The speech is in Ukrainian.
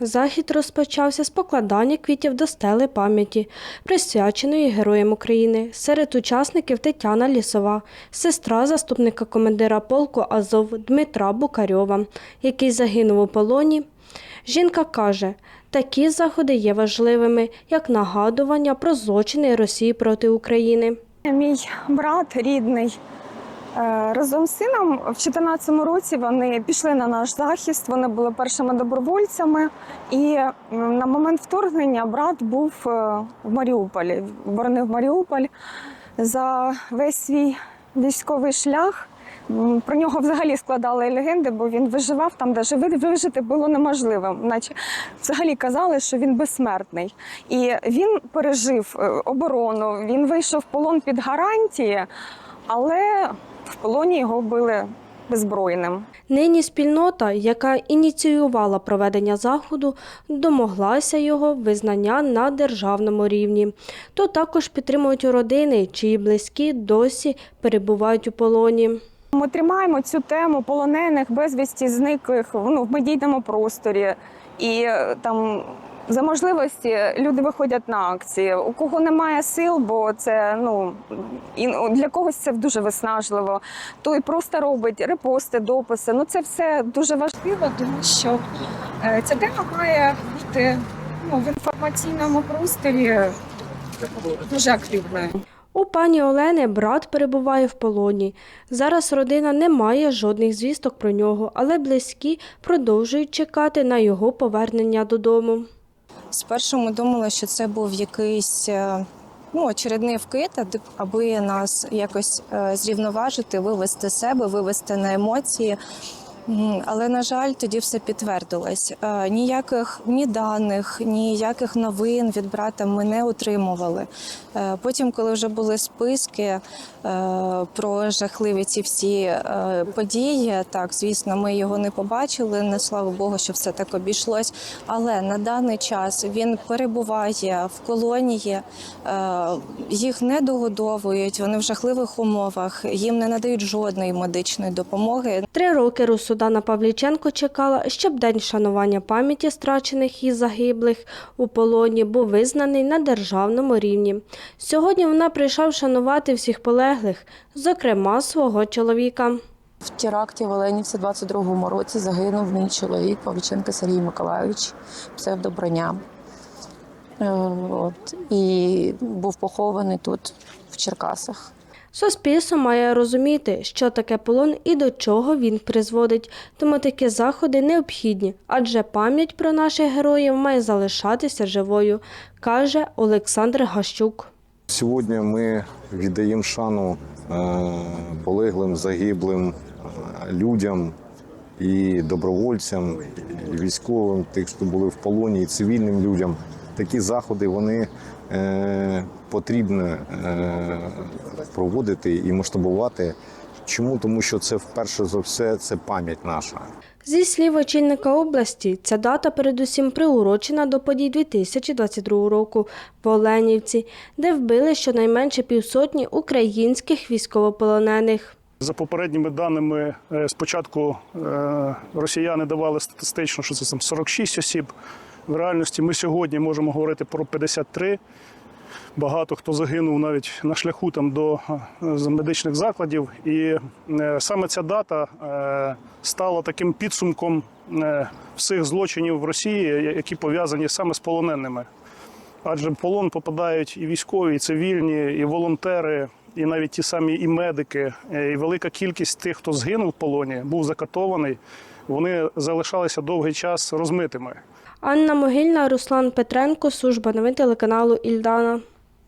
Захід розпочався з покладання квітів до стели пам'яті, присвяченої Героям України. Серед учасників Тетяна Лісова, сестра заступника командира полку Азов Дмитра Букарьова, який загинув у полоні. Жінка каже, такі заходи є важливими, як нагадування про злочини Росії проти України. Мій брат рідний разом з сином в 2014 році вони пішли на наш захист. Вони були першими добровольцями. І на момент вторгнення брат був е, в Маріуполі, боронив Маріуполь за весь свій військовий шлях. Про нього взагалі складали легенди, бо він виживав там, де вижити було неможливо. Наче взагалі казали, що він безсмертний. І він пережив е, оборону, він вийшов в полон під гарантії, але в полоні його били беззбройним. Нині спільнота, яка ініціювала проведення заходу, домоглася його визнання на державному рівні. То також підтримують родини, чиї близькі досі перебувають у полоні. Ми тримаємо цю тему полонених, безвісті зниклих ну, в медійному просторі. І е, там за можливості люди виходять на акції. У кого немає сил, бо це ну і ну, для когось це дуже виснажливо. Той просто робить репости, дописи. Ну це все дуже важливо, тому що е, ця тема має бути ну, в інформаційному просторі дуже активною. У пані Олени брат перебуває в полоні. Зараз родина не має жодних звісток про нього, але близькі продовжують чекати на його повернення додому. Спершу ми думали, що це був якийсь е, ну, очередний вкид, аби нас якось е, зрівноважити, вивести себе, вивести на емоції. Але, на жаль, тоді все підтвердилось. Е, Ніяких ні даних, ніяких новин від брата ми не отримували. Е, Потім, коли вже були списки е, про жахливі ці всі події, так, звісно, ми його не побачили. Не слава Богу, що все так обійшлось. Але на даний час він перебуває в колонії, їх не догодовують, вони в жахливих умовах, їм не надають жодної медичної допомоги. Три роки Русудана Павліченко чекала, щоб день шанування пам'яті страчених і загиблих у полоні був визнаний на державному рівні. Сьогодні вона прийшла вшанувати всіх полеглих, зокрема свого чоловіка. В теракті в Оленівці 22-му році загинув мій чоловік Павліченко Сергій Миколайович, псевдоброня. Е, От, і був похований тут, в Черкасах. Суспільство має розуміти, що таке полон і до чого він призводить, тому такі заходи необхідні, адже пам'ять про наших героїв має залишатися живою, каже Олександр Гащук. Сьогодні ми віддаємо шану е, полеглим, загиблим е, людям і добровольцям, і військовим, тих, хто були в полоні, і цивільним людям. Такі заходи вони е, потрібно е, проводити і масштабувати. Чому? Тому що це вперше за все це пам'ять наша. Зі слів очільника області, ця дата передусім приурочена до подій 2022 року в Оленівці, де вбили щонайменше півсотні українських військовополонених. За попередніми даними, е, спочатку е, росіяни давали статистично, що це там 46 осіб. В реальності ми сьогодні можемо говорити про 53. Багато хто загинув навіть на шляху там до е, медичних закладів. І е, саме ця дата е, стала таким підсумком всіх злочинів в Росії, які пов'язані саме з полоненими. Адже в полон попадають і військові, і цивільні, і волонтери, і навіть ті самі і медики. І велика кількість тих, хто згинув в полоні, був закатований. Вони залишалися довгий час розмитими. Анна Могильна, Руслан Петренко, служба новин телеканалу Ільдана.